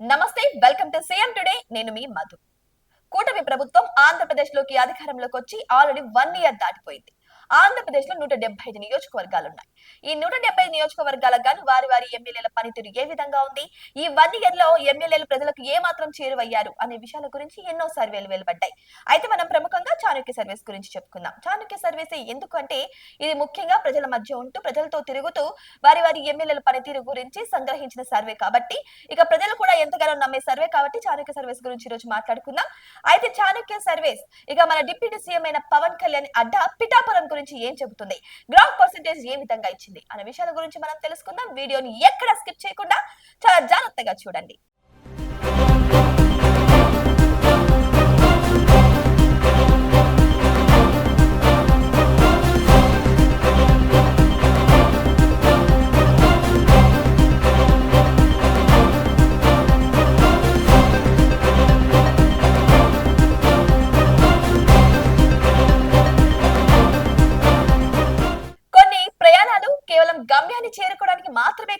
నమస్తే welcome to CM today. నేను మీ మధు. కూటమి ప్రభుత్వం ఆంధ్రప్రదేశ్లోకి అధికారంలోకి వచ్చి ఆల్రెడీ వన్ ఇయర్ దాటిపోయింది. ఆంధ్రప్రదేశ్లో నూట డెబ్బై ఐదు నియోజకవర్గాలు ఉన్నాయి ఈ నూట డెబ్బై ఐదు నియోజకవర్గాలకు గాను వారి వారి ఎమ్మెల్యేల పనితీరు ఏ విధంగా ఉంది? ఈ వన్ ఇయర్లో ఎమ్మెల్యేలు ప్రజలకు ఏ మాత్రం చేరువయ్యారు అనే విషయాల గురించి ఎన్నో సర్వేలు వెలువడ్డాయి. అయితే మనం ప్రముఖంగా చాణక్య సర్వీస్ గురించి చెప్పుకుందాం. చాణక్య సర్వీస్ ఎందుకంటే ఇది ముఖ్యంగా ప్రజల మధ్య ఉంటూ ప్రజలతో తిరుగుతూ వారి వారి ఎమ్మెల్యేల పనితీరు గురించి సంగ్రహించిన సర్వే కాబట్టి ఇక ప్రజలు కూడా ఎంతగానో నమ్మే సర్వే కాబట్టి చాణక్య సర్వీస్ గురించి ఈ రోజు మాట్లాడుకుందాం. అయితే చాణక్య సర్వీస్ ఇక మన డిప్యూటీ సీఎం అయిన పవన్ కళ్యాణ్ అడ్డా పిఠాపురం గురించి ఏం చెబుతుంది? గ్రాఫ్ పర్సెంటేజ్ ఏ విధంగా ఇచ్చింది? అనే విషయాల గురించి మనం తెలుసుకుందాం. వీడియోని ఎక్కడ స్కిప్ చేయకుండా చాలా జాగ్రత్తగా చూడండి.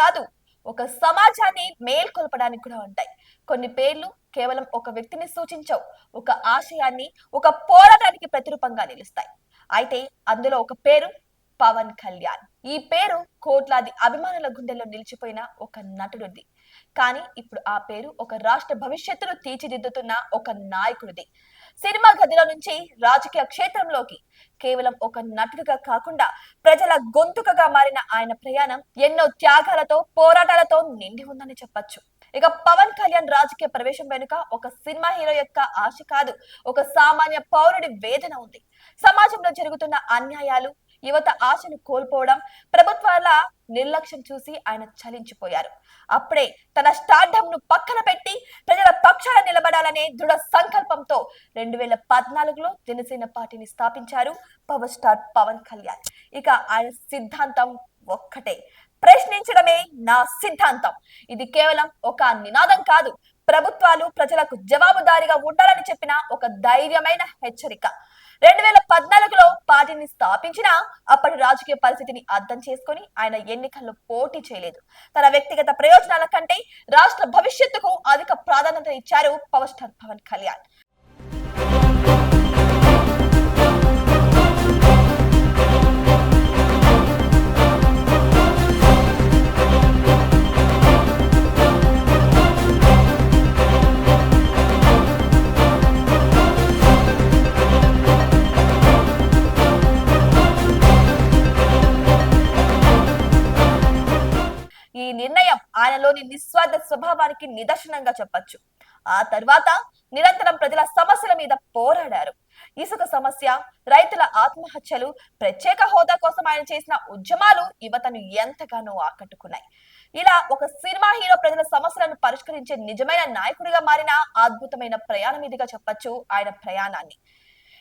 కాదు. ఒక సమాజాన్ని మేల్కొల్పడానికి కూడా ఉంటాయి. కొన్ని పేర్లు కేవలం ఒక వ్యక్తిని సూచించవు. ఒక ఆశయాన్ని ఒక పోరాటానికి ప్రతిరూపంగా నిలుస్తాయి. అయితే అందులో ఒక పేరు పవన్ కళ్యాణ్. ఈ పేరు కోట్లాది అభిమానుల గుండెల్లో నిలిచిపోయిన ఒక నటుడిది. కానీ ఇప్పుడు ఆ పేరు ఒక రాష్ట్ర భవిష్యత్తును తీర్చిదిద్దుతున్న ఒక నాయకుడిది. సినిమా గదిలో నుంచి రాజకీయ క్షేత్రంలోకి. కేవలం ఒక నటుడుగా కాకుండా ప్రజల గొంతుకగా మారిన ఆయన ప్రయాణం ఎన్నో త్యాగాలతో పోరాటాలతో నిండి ఉందని చెప్పొచ్చు. ఇక పవన్ కళ్యాణ్ రాజకీయ ప్రవేశం వెనుక ఒక సినిమా హీరో యొక్క ఆశ కాదు ఒక సామాన్య పౌరుడి వేదన ఉంది. సమాజంలో జరుగుతున్న అన్యాయాలు యువత ఆశను కోల్పోవడం ప్రభుత్వాల నిర్లక్ష్యం చూసి ఆయన చలించిపోయారు. అప్పుడే తన స్టార్డమ్ను పక్కన పెట్టి ప్రజల పక్షాన నిలబడాలనే దృఢ సంకల్పంతో రెండు వేల పద్నాలుగులో జనసేన పార్టీని స్థాపించారు పవర్ స్టార్ పవన్ కళ్యాణ్. ఇక ఆయన సిద్ధాంతం ఒక్కటే. ప్రశ్నించడమే నా సిద్ధాంతం. ఇది కేవలం ఒక నినాదం కాదు. ప్రభుత్వాలు ప్రజలకు జవాబుదారీగా ఉండాలని చెప్పిన ఒక ధైర్యమైన హెచ్చరిక. రెండు వేల పద్నాలుగులో పార్టీని స్థాపించిన అప్పటి రాజకీయ పరిస్థితిని అర్థం చేసుకొని ఆయన ఎన్నికల్లో పోటీ చేయలేదు. తన వ్యక్తిగత ప్రయోజనాల కంటే రాష్ట్ర భవిష్యత్తుకు అధిక ప్రాధాన్యత ఇచ్చారు పవర్ స్టార్ పవన్ కళ్యాణ్. ఆయనలోని నిస్వార్థ స్వభావానికి నిదర్శనంగా చెప్పొచ్చు. ఆ తర్వాత నిరంతరం ప్రజల సమస్యల మీద పోరాడారు. ఇసుక సమస్య రైతుల ఆత్మహత్యలు ప్రత్యేక హోదా కోసం ఆయన చేసిన ఉద్యమాలు యువతను ఎంతగానో ఆకట్టుకున్నాయి. ఇలా ఒక సినిమా హీరో ప్రజల సమస్యలను పరిష్కరించే నిజమైన నాయకుడిగా మారిన అద్భుతమైన ప్రయాణం ఇదిగా చెప్పొచ్చు ఆయన ప్రయాణాన్ని.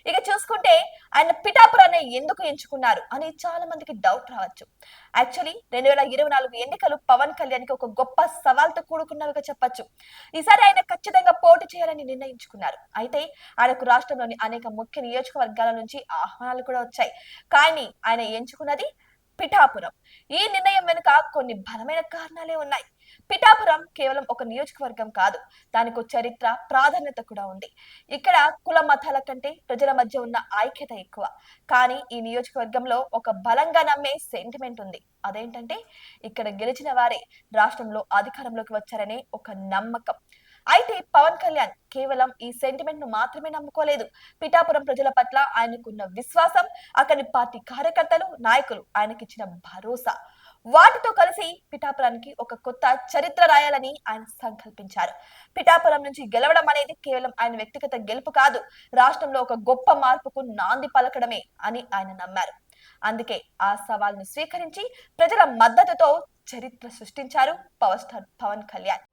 ఇక చూసుకుంటే ఆయన పిఠాపురాన్ని ఎందుకు ఎంచుకున్నారు అని చాలా మందికి డౌట్ రావచ్చు. యాక్చువల్లీ రెండు వేల ఇరవై నాలుగు ఎన్నికలు పవన్ కళ్యాణ్కి ఒక గొప్ప సవాల్తో కూడుకున్నవిగా చెప్పొచ్చు. ఈసారి ఆయన ఖచ్చితంగా పోటీ చేయాలని నిర్ణయించుకున్నారు. అయితే ఆయనకు రాష్ట్రంలోని అనేక ముఖ్య నియోజకవర్గాల నుంచి ఆహ్వానాలు కూడా వచ్చాయి. కానీ ఆయన ఎంచుకున్నది పిఠాపురం. ఈ నిర్ణయం వెనుక కొన్ని బలమైన కారణాలే ఉన్నాయి. పిఠాపురం కేవలం ఒక నియోజకవర్గం కాదు. దానికి చరిత్ర ప్రాధాన్యత కూడా ఉంది. ఇక్కడ కుల మతాల కంటే ప్రజల మధ్య ఉన్న ఐక్యత ఎక్కువ. కానీ ఈ నియోజకవర్గంలో ఒక బలంగా నమ్మే సెంటిమెంట్ ఉంది. అదేంటంటే ఇక్కడ గెలిచిన వారే రాష్ట్రంలో అధికారంలోకి వచ్చారనే ఒక నమ్మకం. అయితే పవన్ కళ్యాణ్ కేవలం ఈ సెంటిమెంట్ను మాత్రమే నమ్ముకోలేదు. పిఠాపురం ప్రజల పట్ల ఆయనకున్న విశ్వాసం అక్కడి పార్టీ కార్యకర్తలు నాయకులు ఆయనకిచ్చిన భరోసా. వాటితో కలిసి పిఠాపురానికి ఒక కొత్త చరిత్ర రాయాలని ఆయన సంకల్పించారు. పిఠాపురం నుంచి గెలవడం అనేది కేవలం ఆయన వ్యక్తిగత గెలుపు కాదు రాష్ట్రంలో ఒక గొప్ప మార్పుకు నాంది పలకడమే అని ఆయన నమ్మారు. అందుకే ఆ సవాల్ను స్వీకరించి ప్రజల మద్దతుతో చరిత్ర సృష్టించారు పవర్ స్టార్ పవన్ కళ్యాణ్.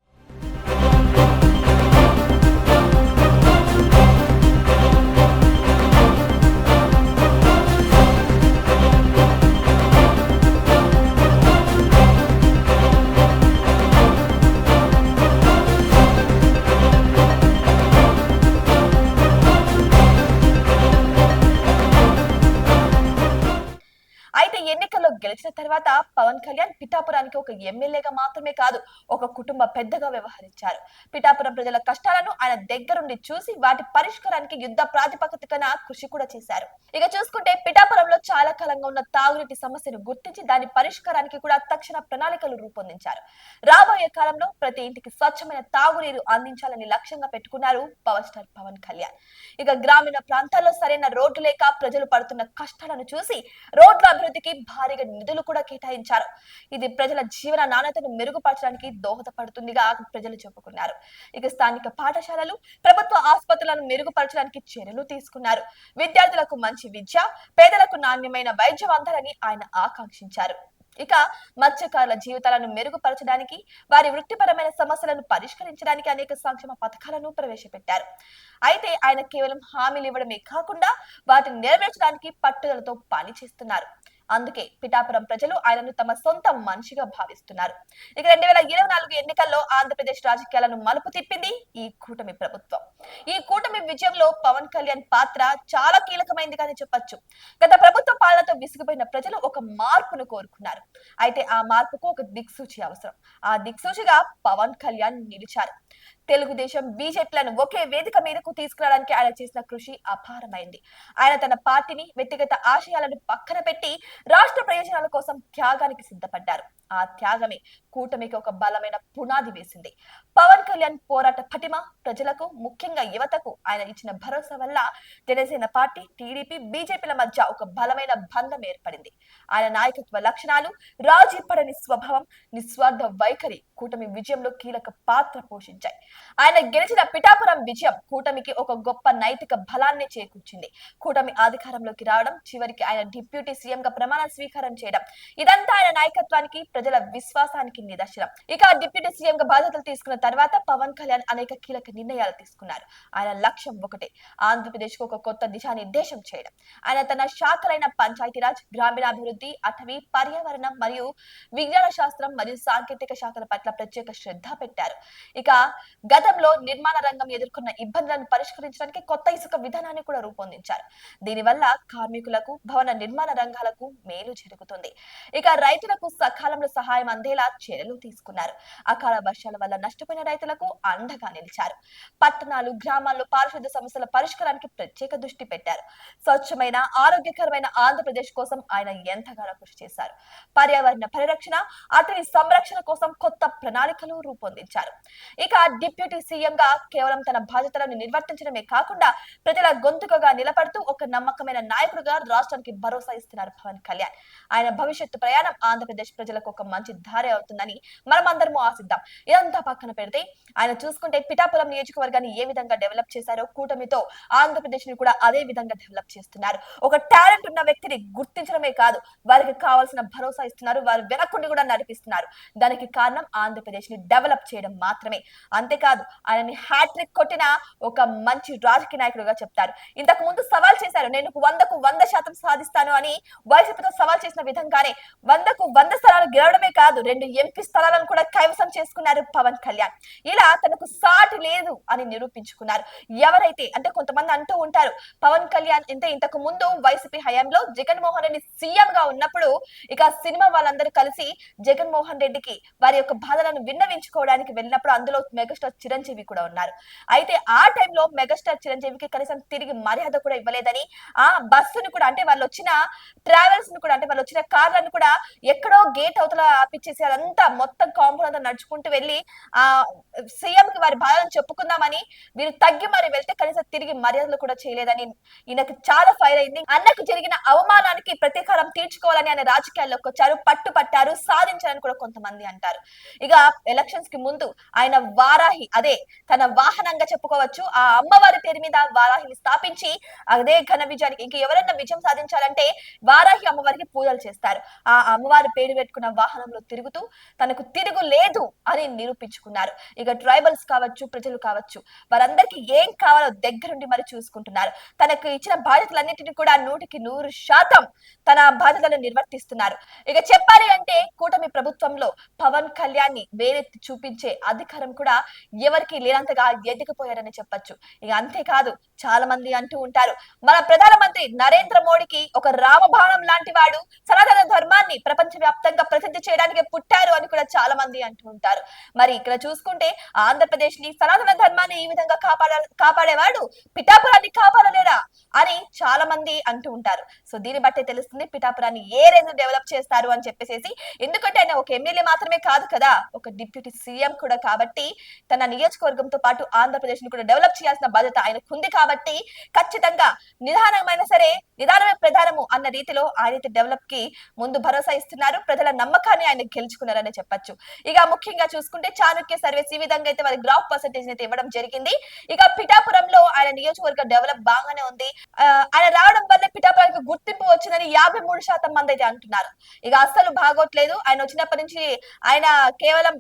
అయితే తర్వాత పవన్ కళ్యాణ్ పిఠాపురానికి ఒక ఎమ్మెల్యేగా మాత్రమే కాదు ఒక కుటుంబ పెద్దగా వ్యవహరించారు. పిఠాపురం ప్రజల కష్టాలను ఆయన దగ్గరుండి చూసి వాటి పరిష్కారానికి యుద్ధ ప్రాతిపదికన కృషి కూడా చేశారు. ఇక చూసుకుంటే పిఠాపురంలో చాలా కాలంగా ఉన్న తాగునీటి సమస్యను గుర్తించి దాని పరిష్కారానికి కూడా తక్షణ ప్రణాళికలు రూపొందించారు. రాబోయే కాలంలో ప్రతి ఇంటికి స్వచ్ఛమైన తాగునీరు అందించాలని లక్ష్యంగా పెట్టుకున్నారు పవర్ స్టార్ పవన్ కళ్యాణ్. ఇక గ్రామీణ ప్రాంతాల్లో సరైన రోడ్డు లేక ప్రజలు పడుతున్న కష్టాలను చూసి రోడ్ల అభివృద్ధికి భారీగా నిధులు కూడా కేటాయించారు. ఇది ప్రజల జీవన నాణ్యతను మెరుగుపరచడానికి దోహదపడుతుందిగా ప్రజలు చెప్పుకున్నారు. ఇక స్థానిక పాఠశాలలు ప్రభుత్వ ఆసుపత్రులను మెరుగుపరచడానికి చర్యలు తీసుకున్నారు. విద్యార్థులకు మంచి విద్య పేదలకు నాణ్యమైన వైద్యం అందాలని ఆయన ఆకాంక్షించారు. ఇక మత్స్యకారుల జీవితాలను మెరుగుపరచడానికి వారి వృత్తిపరమైన సమస్యలను పరిష్కరించడానికి అనేక సంక్షేమ పథకాలను ప్రవేశపెట్టారు. అయితే ఆయన కేవలం హామీలు ఇవ్వడమే కాకుండా వాటిని నెరవేర్చడానికి పట్టుదలతో పనిచేస్తున్నారు. అందుకే పిఠాపురం ప్రజలు ఆయనను తమ సొంత మనిషిగా భావిస్తున్నారు. ఇక రెండు వేల ఇరవై నాలుగు ఎన్నికల్లో ఆంధ్రప్రదేశ్ రాజకీయాలను మలుపు తిప్పింది ఈ కూటమి ప్రభుత్వం. ఈ కూటమి విజయంలో పవన్ కళ్యాణ్ పాత్ర చాలా కీలకమైంది కానీ చెప్పొచ్చు. గత ప్రభుత్వ పాలనతో విసిగిపోయిన ప్రజలు ఒక మార్పును కోరుకున్నారు. అయితే ఆ మార్పుకు ఒక దిక్సూచి అవసరం. ఆ దిక్సూచిగా పవన్ కళ్యాణ్ నిలిచారు. తెలుగుదేశం బీజేపీలను ఒకే వేదిక మీదకు తీసుకురావడానికి ఆయన చేసిన కృషి అపారమైంది. ఆయన తన పార్టీని వ్యక్తిగత ఆశయాలను పక్కన పెట్టి రాష్ట్ర ప్రయోజనాల కోసం త్యాగానికి సిద్ధపడ్డారు. ఆ త్యాగమే కూటమికి ఒక బలమైన పునాది వేసింది. పవన్ కళ్యాణ్ పోరాట పటిమ ప్రజలకు ముఖ్యంగా యువతకు ఆయన ఇచ్చిన భరోసా వల్ల జనసేన పార్టీ టీడీపీ బీజేపీల మధ్య ఒక బలమైన బంధం ఏర్పడింది. ఆయన నాయకత్వ లక్షణాలు రాజీ పడని స్వభావం నిస్వార్థ వైఖరి కూటమి విజయంలో కీలక పాత్ర పోషించాయి. ఆయన గెలిచిన పిఠాపురం విజయం కూటమికి ఒక గొప్ప నైతిక బలాన్ని చేకూర్చింది. కూటమి అధికారంలోకి రావడం చివరికి ఆయన డిప్యూటీ సీఎంగా ప్రమాణ స్వీకారం చేయడం ఇదంతా ఆయన నాయకత్వానికి ప్రజల విశ్వాసానికి నిదర్శనం. ఇక డిప్యూటీ సీఎం గా బాధ్యతలు తీసుకున్న తర్వాత పవన్ కళ్యాణ్ అనేక కీలక నిర్ణయాలు తీసుకున్నారు. ఆయన లక్ష్యం ఒకటే ఆంధ్రప్రదేశ్కు ఒక కొత్త దిశానిర్దేశం చేయడం. ఆయన తన శాఖలైన పంచాయతీరాజ్ గ్రామీణాభివృద్ధి అటవీ పర్యావరణం మరియు విజ్ఞాన శాస్త్రం మరియు సాంకేతిక శాఖల పట్ల ప్రత్యేక శ్రద్ధ పెట్టారు. ఇక గతంలో నిర్మాణ రంగం ఎదుర్కొన్న ఇబ్బందులను పరిష్కరించడానికి కొత్త ఇసుక విధానాన్ని కూడా రూపొందించారు. దీనివల్ల కార్మికులకు భవన నిర్మాణ రంగాలకు మేలు జరుగుతుంది. ఇక రైతులకు సకాలంలో సహాయం అందేలా చర్యలు తీసుకున్నారు. అకాల వర్షాల వల్ల నష్టపోయిన రైతులకు అండగా నిలిచారు. పట్టణాలు గ్రామాల్లో పారిశుద్ధ సమస్యల పరిష్కారానికి ప్రత్యేక దృష్టి పెట్టారు. స్వచ్ఛమైన ఆరోగ్యకరమైన ఆంధ్రప్రదేశ్ కోసం ఆయన ఎంతగానో కృషి చేశారు. పర్యావరణ పరిరక్షణ అతని సంరక్షణ కోసం కొత్త ప్రణాళికలు రూపొందించారు. ఇక డిప్యూటీ సీఎంగా కేవలం తన బాధ్యతలను నిర్వర్తించడమే కాకుండా ప్రజల గొంతుకగా నిలబడుతూ ఒక నమ్మకమైన నాయకుడుగా రాష్ట్రానికి భరోసా ఇస్తున్నారు పవన్ కళ్యాణ్. ఆయన భవిష్యత్తు ప్రయాణం ఆంధ్రప్రదేశ్ ప్రజలకు ఒక మంచి దారి అవుతుందని మనం అందరము ఆశిద్దాం. ఇదంతా పక్కన పెడితే ఆయన చూసుకుంటే పిఠాపురం నియోజకవర్గాన్ని ఏ విధంగా డెవలప్ చేశారో కూటమితో ఆంధ్రప్రదేశ్ని కూడా అదే విధంగా డెవలప్ చేస్తున్నారు. ఒక టాలెంట్ ఉన్న వ్యక్తిని గుర్తించడమే కాదు వారికి కావాల్సిన భరోసా ఇస్తున్నారు వారి వెనక్కుండి కూడా నడిపిస్తున్నారు. దానికి కారణం ఆంధ్రప్రదేశ్ని డెవలప్ చేయడం మాత్రమే. అంతేకాదు ఆయనని హ్యాట్రిక్ కొట్టిన ఒక మంచి రాజకీయ నాయకుడుగా చెప్తారు. ఇంతకు ముందు సవాల్ చేశారు నేను వందకు వంద శాతం సాధిస్తాను అని. వైసీపీతో సవాల్ చేసిన విధంగానే వందకు వంద స్థలాలు గెలవడమే కాదు రెండు ఎంపీ స్థలాలను కూడా కైవసం చేసుకున్నారు పవన్ కళ్యాణ్. ఇలా తనకు సాటి లేదు అని నిరూపించుకున్నారు. ఎవరైతే అంటే కొంతమంది అంటూ ఉంటారు పవన్ కళ్యాణ్ అంటే ఇంతకు ముందు వైసీపీ హయాంలో జగన్మోహన్ రెడ్డి సీఎం గా ఉన్నప్పుడు ఇక సినిమా వాళ్ళందరూ కలిసి జగన్మోహన్ రెడ్డికి వారి యొక్క బాధలను విన్నవించుకోవడానికి వెళ్ళినప్పుడు అందులో మెగాస్టార్ చిరంజీవి కూడా ఉన్నారు. అయితే ఆ టైంలో మెగాస్టార్ చిరంజీవికి కనీసం తిరిగి మర్యాద కూడా ఇవ్వలేదని ఆ బస్సును కూడా అంటే వాళ్ళు వచ్చిన ట్రావెల్స్ను కూడా అంటే వాళ్ళు వచ్చిన కార్లను కూడా ఎక్కడో గేట్ అవుతుంది అవతల ఆపిచ్చేసి అదంతా మొత్తం కాంపౌండ్ అంతా నడుచుకుంటూ వెళ్ళి ఆ సీఎం కి వారి బాధలను చెప్పుకుందామని వీరు తగ్గి మరి వెళ్తే కనీసం తిరిగి మర్యాదలు కూడా చేయలేదని ఈయనకు చాలా ఫైర్ అయింది. అన్నకు జరిగిన అవమానానికి ప్రతీకారం తీర్చుకోవాలని ఆయన రాజకీయాల్లోకి వచ్చారు. పట్టు పట్టారు సాధించారని కూడా కొంతమంది అంటారు. ఇక ఎలక్షన్స్కి ముందు ఆయన వారాహి అదే తన వాహనంగా చెప్పుకోవచ్చు. ఆ అమ్మవారి పేరు మీద వారాహిని స్థాపించి అదే ఘన విజయానికి ఇంక ఎవరైనా విజయం సాధించాలంటే వారాహి అమ్మవారికి పూజలు చేస్తారు. ఆ అమ్మవారి పేరు పెట్టుకున్న వాహనంలో తిరుగుతూ తనకు తిరుగు లేదు అని నిరూపించుకున్నారు. ఇక ట్రైబల్స్ కావచ్చు ప్రజలు కావచ్చు వారందరికీ ఏం కావాలో దగ్గరుండి మరి చూసుకుంటున్నారు. తనకు ఇచ్చిన బాధ్యతలన్నింటినీ కూడా నూటికి నూరు శాతం తన బాధ్యతలను నిర్వర్తిస్తున్నారు. ఇక చెప్పాలి అంటే కూటమి ప్రభుత్వంలో పవన్ కళ్యాణ్ని వేరెత్తి చూపించే అధికారం కూడా ఎవరికి లేనంతగా ఎదిగిపోయారని చెప్పొచ్చు. ఇక అంతేకాదు చాలా మంది అంటూ ఉంటారు మన ప్రధానమంత్రి నరేంద్ర మోడీకి ఒక రామబాణం లాంటి వాడు సనాతన ధర్మాన్ని ప్రపంచ వ్యాప్తంగా ప్రసిద్ధి చేయడానికి పుట్టారు అని కూడా చాలా మంది అంటూ ఉంటారు. మరి ఇక్కడ చూసుకుంటే ఆంధ్రప్రదేశ్ని సనాతన ధర్మాన్ని ఈ విధంగా కాపాడ కాపాడేవాడు పిఠాపురాన్ని కాపాడలేడా అని చాలా మంది అంటూ ఉంటారు. సో దీన్ని బట్టే తెలుస్తుంది పిఠాపురాన్ని ఏ రేంజ్ డెవలప్ చేస్తారు అని చెప్పేసి ఎందుకంటే ఆయన ఒక ఎమ్మెల్యే మాత్రమే కాదు కదా ఒక డిప్యూటీ సీఎం కూడా కాబట్టి తన నియోజకవర్గంతో పాటు ఆంధ్రప్రదేశ్ని కూడా డెవలప్ చేయాల్సిన బాధ్యత ఆయనకు ఉంది కాబట్టి ఖచ్చితంగా నిదానమైన సరే నిదానమే ప్రధానము అన్న రీతిలో ఆయన డెవలప్కి ముందు భరోసా ఇస్తున్నారు. ప్రజల నమ్మకాన్ని ఆయన గెలుచుకున్నారని చెప్పొచ్చు. ఇక ముఖ్యంగా చూసుకుంటే చాణక్య సర్వీస్ ఈ విధంగా అయితే వారి గ్రాఫ్ పర్సంటేజ్ అయితే ఇవ్వడం జరిగింది. ఇక పిఠాపురంలో ఆయన నియోజకవర్గ డెవలప్ బాగానే ఉంది. ఆయన రావడం వల్ల పిఠాపురానికి గుర్తింపు వచ్చిందని యాభై మూడు శాతం మంది అయితే అంటున్నారు. ఇక అస్సలు బాగోట్లేదు. ఆయన వచ్చినప్పటి నుంచి ఆయన కేవలం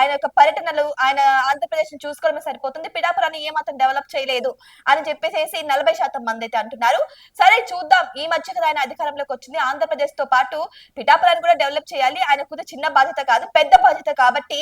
ఆయన యొక్క పర్యటనలు ఆయన ఆంధ్రప్రదేశ్ని చూసుకోవడమే సరిపోతుంది. పిఠాపురాన్ని ఏమాత్రం డెవలప్ చేయలేదు అని చెప్పేసి నలభై శాతం మంది అయితే అంటున్నారు. సరే చూద్దాం. ఈ మధ్య కదా ఆయన అధికారంలోకి వచ్చింది. ఆంధ్రప్రదేశ్తో పాటు పిఠాపురాన్ని కూడా డెవలప్ చేయాలి. ఆయన చిన్న బాధ్యత కాదు పెద్ద బాధ్యత కాబట్టి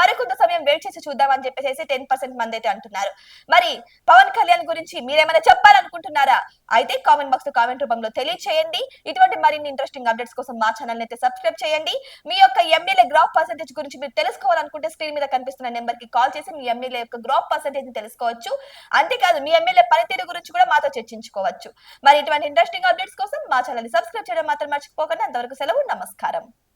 మరికొంత సమయం వెయిట్ చేసి చూద్దాం అని చెప్పేసి టెన్ పర్సెంట్ మంది అయితే అంటున్నారు. మరి పవన్ కళ్యాణ్ గురించి మీరేమైనా చెప్పాలనుకుంటున్నారా? అయితే కామెంట్ బాక్స్లో కామెంట్ రూపంలో తెలియచేయండి. ఇటువంటి మరిన్ని ఇంట్రెస్టింగ్ అప్డేట్స్ కోసం మా ఛానల్ అయితే సబ్స్క్రైబ్ చేయండి. మీ యొక్క ఎమ్మెల్యే గ్రాఫ్ పర్సెంటేజ్ గురించి మీరు తెలుసుకోవాలనుకుంటే స్క్రీన్ మీద కనిపిస్తున్న నెంబర్కి కాల్ చేసి మీ ఎమ్మెల్యే యొక్క గ్రాఫ్ పర్సెంటేజ్ని తెలుసుకోవచ్చు. అంతేకాదు మీ ఎమ్మెల్యే పనితీరు గురించి కూడా మాతో చర్చించుకోవచ్చు. మరి ఇటువంటి ఇంట్రెస్టింగ్ అప్డేట్స్ కోసం మా ఛానల్ని సబ్స్క్రైబ్ చేయడం మాత్రం మర్చిపోకండి. అంతవరకు సెలవు నమస్కారం.